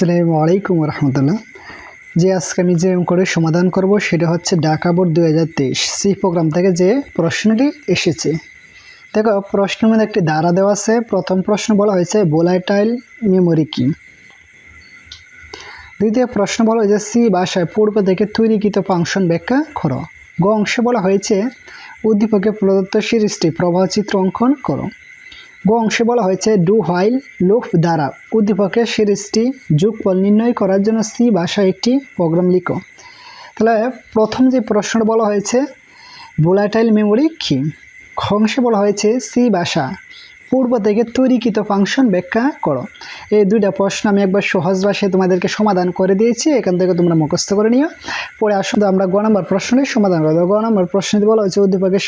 আসসালামু আলাইকুম রহমতুল্লাহ যে আজকে আমি যে করে সমাধান করব সেটা হচ্ছে ঢাকা বোর্ড দু হাজার তেইশ। সি প্রোগ্রাম থেকে যে প্রশ্নটি এসেছে। দেখো, প্রশ্নের মধ্যে একটি ধারা দেওয়া আছে। প্রথম প্রশ্ন বলা হয়েছে বোলাইটাইল মেমোরি কি? দ্বিতীয় প্রশ্ন বলা হয়েছে, সি ভাষায় পূর্ব থেকে তৈরিকৃত ফাংশন ব্যাখ্যা করো। গ অংশে বলা হয়েছে, উদ্দীপকে প্রদত্ত সিরিজটি প্রবাহচিত্র অঙ্কন করো। গ অংশে বলা হয়েছে, ডু হোয়াইল লুপ দ্বারা উদ্দীপকের সিরিজটি যুগফল নির্ণয় করার জন্য সি ভাষায় একটি প্রোগ্রাম লিখো। তাহলে প্রথম যে প্রশ্নটা বলা হয়েছে বোলাটাইল মেমোরি কি? খংশে বলা হয়েছে, সি ভাষা। পূর্ব থেকে তৈরিকৃত ফাংশন ব্যাখ্যা করো। এই দুইটা প্রশ্ন আমি একবার সহজ ভাষায় তোমাদেরকে সমাধান করে দিয়েছি, এখান থেকে তোমরা মুখস্থ করে নিও। পরে আসলে আমরা গ নম্বর প্রশ্নের সমাধান করব গ নম্বর প্রশ্নটি বলা হয়েছে, উদ্দীপকের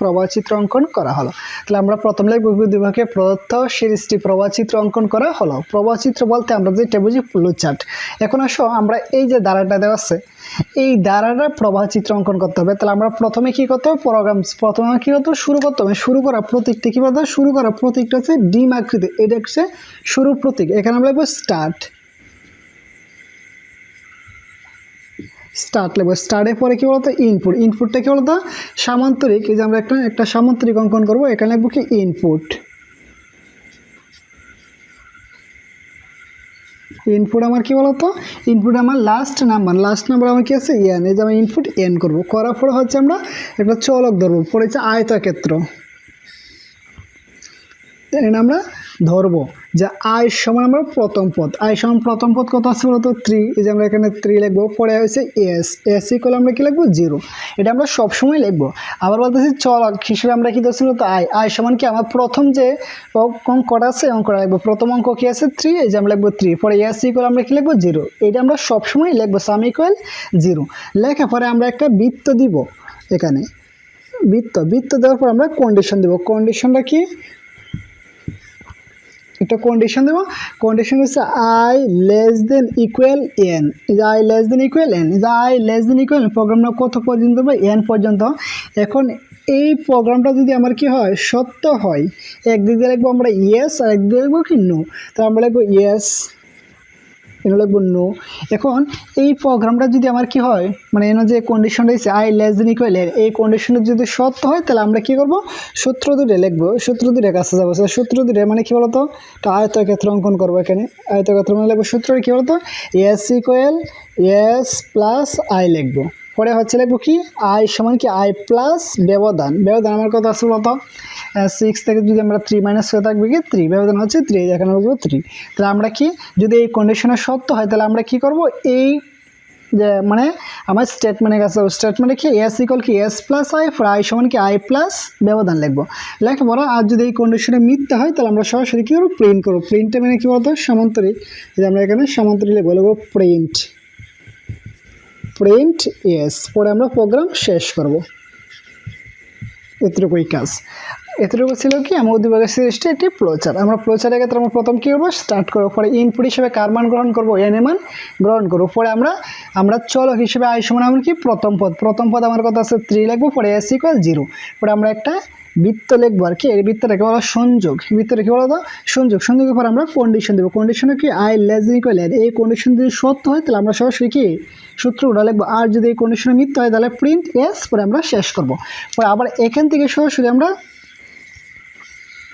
প্রবাহ চিত্র অঙ্কন করা হলো। তাহলে আমরা প্রথম লিখব, উদ্দীপকে প্রদত্ত প্রবাহ চিত্র অঙ্কন করা হলো। প্রবাহ চিত্র বলতে আমরা যেটা বুঝি ফ্লো চার্ট এখন আসো, আমরা এই যে দ্বারাটা দেওয়া আছে, এই দ্বারাটা প্রবাহ চিত্র অঙ্কন করতে হবে। তাহলে আমরা প্রথমে কি করতে হবে? প্রোগ্রাম প্রথমে কি করতে শুরু করতে হবে। শুরু করা প্রতীকটা কি হবে? শুরু করা প্রতীকটা হচ্ছে ডিম আকৃতি। এটা হচ্ছে শুরু প্রতীক। এখানে আমরা লিখব স্টার্ট স্টার্ট লিখব। স্টার্টের পরে কি বলতো? ইনপুট ইনপুটটা কি বলতো? সামান্তরিক। এই যে আমরা একটা একটা সামান্তরিক অঙ্কন করব। এখানে লিখব কি? ইনপুট ইনপুট আমার কি বলতো? ইনপুট আমার লাস্ট নাম্বার লাস্ট নাম্বার আমার কি আছে? এন এই যে আমি ইনপুট এন করব। করার পরে হচ্ছে আমরা একটা চলক ধরবো। পরে হচ্ছে আয়তক্ষেত্র। এখানে আমরা ধরবো। যে আয় সমান আমরা প্রথম পদ। আয় সমান প্রথম পদ কত আছে বলতো? থ্রি এই যে আমরা এখানে থ্রি লিখব, পরে হয়েছে এস এস ইকুয়াল আমরা কি লিখব? জিরো এটা আমরা সবসময় লিখব। আবার বলতেছি চলক হিসেবে আমরা কি ধরছি বলতো? আয় আয় সমান কি? আমার প্রথম যে অঙ্কটা আছে অঙ্কটা লিখব। প্রথম অঙ্ক কি আছে? থ্রি এই যে আমরা লিখব থ্রি পরে এস ইকুয়াল আমরা কি লিখব? জিরো এটা আমরা সবসময় লিখব। সাম ইকুয়াল জিরো লেখা পরে আমরা একটা বৃত্ত দিব এখানে। বৃত্ত। বৃত্ত দেওয়ার পর আমরা কন্ডিশন দেবো। কন্ডিশনটা কি? একটা কন্ডিশন দেবো। কন্ডিশন হচ্ছে I less than equal N is I less than equal N is I less than equal প্রোগ্রামটা কত পর্যন্ত বা এন পর্যন্ত। এখন এই প্রোগ্রামটা যদি আমার কি হয়? সত্য হয়। একদিক দিয়ে লিখব আমরা ইয়েস আর একদিকে লিখব কি নো তো আমরা লিখব ইয়েস এটা লাগবো? নো এখন এই প্রোগ্রামটা যদি আমার কি হয়? মানে এনে যে কন্ডিশন রয়েছে আই লেস দেন ইকুয়াল এর এই কন্ডিশনটা যদি সত্য হয়, তাহলে আমরা কি করব? সূত্র দুটো লিখব। সূত্র দুটো কাছে যাব। সূত্র দুটো মানে কি বলতো? একটা আয়তক্ষেত্র অঙ্কন করব এখানে। আয়তক্ষেত্র মানে লিখব সূত্র কি বলতো? S equal S plus I লিখব। পরে হচ্ছে লিখব কি? আই সমান কি? আই প্লাস ব্যবধান। ব্যবধান আমার কথা আছে বলতো? সিক্স থেকে যদি আমরা থ্রি মাইনাস হয়ে থাকবে কি? থ্রি ব্যবধান হচ্ছে থ্রি এখানে লিখব থ্রি তাহলে আমরা কি? যদি এই কন্ডিশনের সত্য হয়, তাহলে আমরা কি করব? এই যে মানে আমার স্টেটমেন্টের কাছে স্টেটমেন্টে কি? এস ইকল কি? S plus I for I সমান কি? আই প্লাস ব্যবধান লিখব। লেখার পরে আর যদি এই কন্ডিশনে মিথ্যা হয়, তাহলে আমরা সরাসরি কী করব? প্রিন্ট করব। প্রিন্টে মানে কী বলতো? সামান্তরিক। যে আমরা এখানে সামান্তরিক লিখব লিখব প্রিন্ট প্রিন্ট এস পরে আমরা প্রোগ্রাম শেষ করব। এতটুকুই কাজ। এতটুকু ছিল কি, আমার উদ্দীপকের সিরিজটা একটি ফ্লোচার আমরা ফ্লোচারের ক্ষেত্রে আমরা প্রথম কী করব? স্টার্ট করব। পরে ইনপুট হিসেবে কার মান গ্রহণ করব? এন মান গ্রহণ করব। পরে আমরা আমরা চলক হিসেবে আই সমান আমার কি? প্রথম পদ। প্রথম পদ আমার কথা আছে থ্রি লিখব, পরে এস ইকুয়াল জিরো পরে আমরা একটা বৃত্ত লিখব আর কি। এই বৃত্তটাকে বলা সংযোগ। বৃত্তটা কি বলতো? সংযোগ। সংযোগের পর আমরা কন্ডিশন দেবো। কন্ডিশনে কি? আই লেস ইকুয়াল এই কন্ডিশন যদি সত্য হয়, তাহলে আমরা সরাসরি কি? সূত্রটা লিখব। আর যদি এই কন্ডিশনে মিথ্যা হয়, তাহলে প্রিন্ট এস পরে আমরা শেষ করব। পরে আবার এখান থেকে সরাসরি আমরা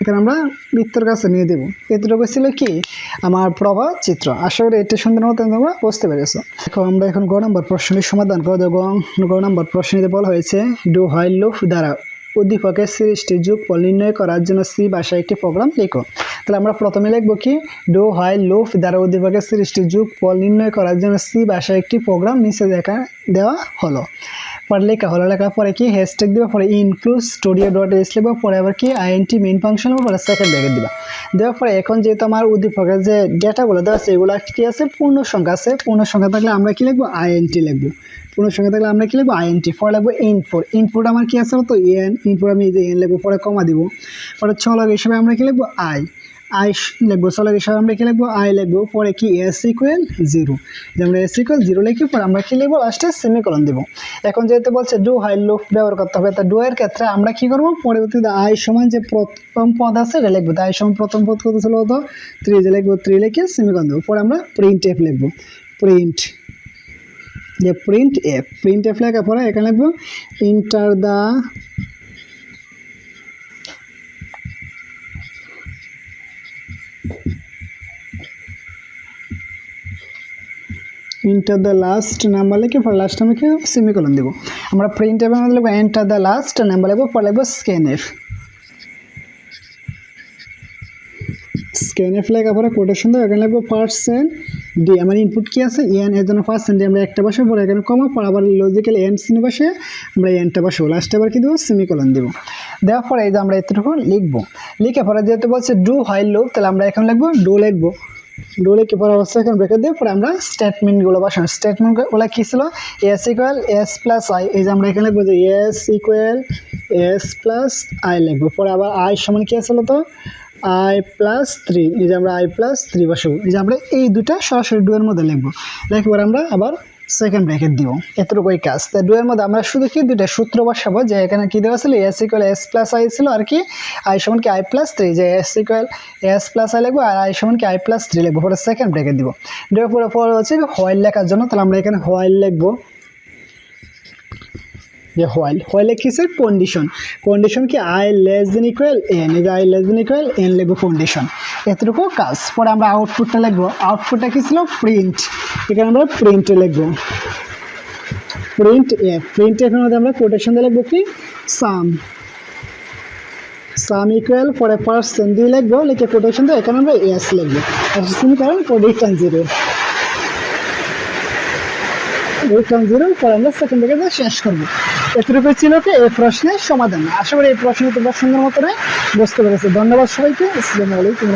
এখানে আমরা বৃত্তর কাছে নিয়ে দেবো। এতটুকু ছিল কি? আমার প্রভা চিত্র। আশা করি এটা সুন্দর মতো তোমরা বুঝতে পেরেছ। দেখো, আমরা এখন গ নম্বর প্রশ্নের সমাধান করে দেবো। গ নম্বর প্রশ্নটিতে বলা হয়েছে ডু হাইল লুফ দ্বারা উদ্দীপকের সৃষ্টি যুগ নির্ণয় করার জন্য সি ভাষায় একটি প্রোগ্রাম লেখো। তাহলে আমরা প্রথমে লিখব কি ডো হাই লুফ দ্বারা উদ্দীপকের সৃষ্টি যোগফল নির্ণয় করার জন্য সি ভাষায় একটি প্রোগ্রাম নিচে দেখা, দেওয়া হলো। পরে লেখা হলো, লেখার পরে কি হ্যাশট্যাগ দেবো, পরে ইনক্লুড স্টুডিও ডট এস লিখব, পরে আবার কি আইএনটি মেন ফাংশন পরে সেকেন্ড ব্যাগে দিবা। দেওয়ার পরে এখন যেহেতু আমার উদ্দীপকের যে ডেটাগুলো দেওয়া আছে, এগুলো কি আছে? পূর্ণ সংখ্যা আছে। পূর্ণ সংখ্যা থাকলে আমরা কি লিখব? আইএনটি লিখব। পূর্ণ সংখ্যা থাকলে আমরা কি লিখব? আইএনটি পরে লিখব ইনপুট ইনপুট আমার কি আছে তো এন ইনপুট আমি এই যে এন লিখব, পরে কমা দিব। পরে চলক হিসেবে আমরা কি লিখব? আই আই লিখব চলক হিসাবে আমরা কি লিখব? আই লিখব, পরে কি? এস ইকুয়াল জিরো যে আমরা এস ইকুয়াল জিরো লিখি পরে আমরা কি লিখব? লাস্টে সেমিকলন দেবো। এখন যেহেতু বলছে ডু হাই লুপ ব্যবহার করতে হবে, তা ডু এর ক্ষেত্রে আমরা কি করব? পরবর্তীতে আই সমান যে প্রথম পদ আছে, এটা লিখব। আই সমান প্রথম পদ কত ছিল হতো থ্রি যে লিখব থ্রি লিখে সেমিকলন দেবো। পরে আমরা প্রিন্ট এফ লিখব। প্রিন্ট যে প্রিন্ট এফ প্রিন্ট এফ লেখার পরে এখানে লিখব enter the enter the last number লিখে পরে লাস্ট আমরা কি সেমিকলন দেবো। আমরা প্রিন্ট এফের মধ্যে লিখব এন্টার দ্য লাস্ট নাম্বার লিখব, পরে লিখব স্ক্যান এফ স্ক্যান এফ লেখা পরে কোটেশন দেবো, এখানে লিখব পার্সেন্ট ডি আমার ইনপুট কি আছে? এন এর জন্য পার্সেন্ট ডি আমরা একটা বসে পরে এখানে কমা পরে আবার লজিক্যাল এন সিনে বসে আমরা এনটা বসবো। লাস্টে আবার কি দেবো? সেমিকলন দেবো। দেওয়ার পরে এই যে আমরা এতটুকু লিখব। লিখে পরে যেহেতু বলছে ডু হাইল লুপ তাহলে আমরা এখন লিখব ডু লিখব। ডোলে কি পরে অবস্থা এখন ব্রেকার দিয়ে? পরে আমরা স্টেটমেন্টগুলো বসানো স্টেটমেন্টগুলো কী ছিল? S equal S plus I এই যে আমরা এখানে লিখব যে S equal S plus I লিখব। পরে আবার আই সমান কী আসলো তো আই প্লাস থ্রি এই যে আমরা আই প্লাস থ্রি বসাবো। এই যে আমরা এই দুটা সরাসরি ডুয়ের মধ্যে লিখব। লেখার আমরা আবার সেকেন্ড ব্র্যাকেট দিব এতটুকুই কাজ। তা ডুয়ের মধ্যে আমরা শুধু কি দুইটা সূত্র বসাবো? যে এখানে কী দেওয়া ছিল? S equal S plus I ছিল আর কি? আই সমান কি আই প্লাস থ্রি যে S equal S plus I লিখব আর আই সমান কি আই প্লাস থ্রি লিখব। পরে সেকেন্ড ব্র্যাকেট দিব। দেওয়ার পরে পরে হচ্ছে হোয়াইল লেখার জন্য। তাহলে আমরা এখানে হোয়াইল লিখব। যে হোয়াইল হোয়াইলে কিসের কন্ডিশন কন্ডিশন কি I less than equal N যে I less than equal N লিখব কন্ডিশন এতটুকু কাজ। পরে আমরা আউটপুটটা লিখব। আউটপুটটা কী ছিল? প্রিন্ট এখানে আমরা প্রিন্টে লিখব। প্রিন্ট এ প্রিন্ট এর মধ্যে আমরা কোটেশন দিয়ে লিখব কি? সাম সাম ইকুয়াল পরে পার্সেন্ট দিয়ে লিখব, লিখে কোটেশন দিয়ে এখানে আমরা এস লিখব। কারণ রিটার্ন জিরো রিটার্ন জিরো পরে আমরা সেকেন্ড থেকে শেষ করব। এতটুকু ছিল কি? এই প্রশ্নের সমাধান। আশা করি এই প্রশ্ন তোমরা সুন্দর মতো বুঝতে পেরেছি। ধন্যবাদ সবাইকে। আসসালামু আলাইকুম